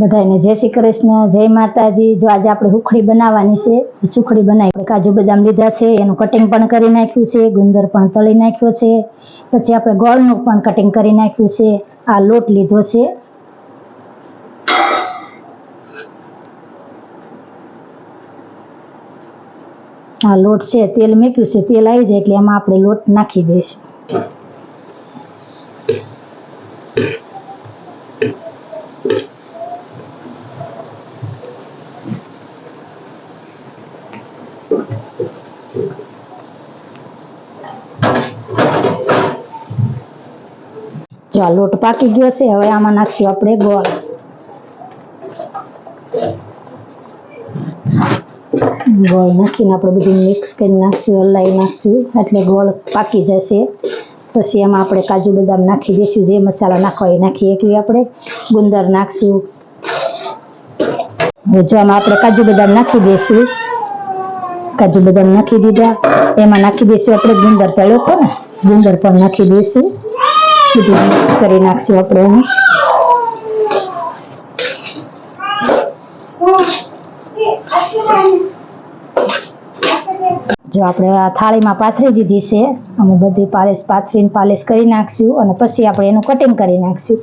બધાને જય શ્રી કૃષ્ણ, જય માતાજી. જો આજે આપણે સુખડી બનાવવાની છે સુખડી બનાવી કાજુ બદામ લીધા છે, એનું કટિંગ પણ કરી નાખ્યું છે, ગુંદર પણ તળી નાખ્યો છે. પછી આપણે ગોળનું પણ કટિંગ કરી નાખ્યું છે, આ લોટ લીધો છે. આ લોટ છે, તેલ મૂક્યું છે, તેલ આવી જાય એટલે એમાં આપણે લોટ નાખી દઈશું. જો આ લોટ પાકી ગયો છે, હવે આમાં નાખશું આપણે ગોળ. ગોળ નાખીને આપણે બધું મિક્સ કરી નાખશું હલાવી નાખશું, એટલે ગોળ પાકી જશે. પછી એમાં આપણે કાજુ બદામ નાખી દઈશું, જે મસાલા નાખવા એ નાખી એકવી આપણે ગુંદર નાખશું. હવે જો આમાં આપણે કાજુ બદામ નાખી દઈશું. કાજુ બદામ નાખી દીધા. એમાં નાખી દઈશું આપણે ગુંદર તળ્યો હતો ને, ગુંદર પણ નાખી દઈશું. બધું મિક્સ કરી નાખશું આપણે એને. જો આપણે આ થાળીમાં પાથરી દીધી છે, અમે બધી પાલિશ પાથરીને પાલિશ કરી નાખશું અને પછી આપણે એનું કટિંગ કરી નાખશું.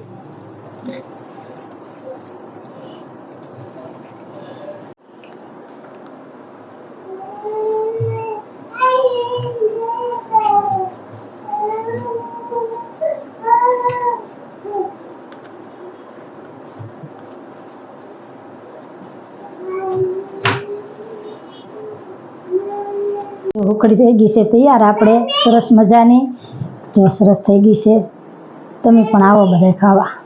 ઉકળી થઈ ગઈ છે તૈયાર. આપણે સરસ મજાની. જો સરસ થઈ ગઈ છે. તમે પણ આવો બધા ખાવા.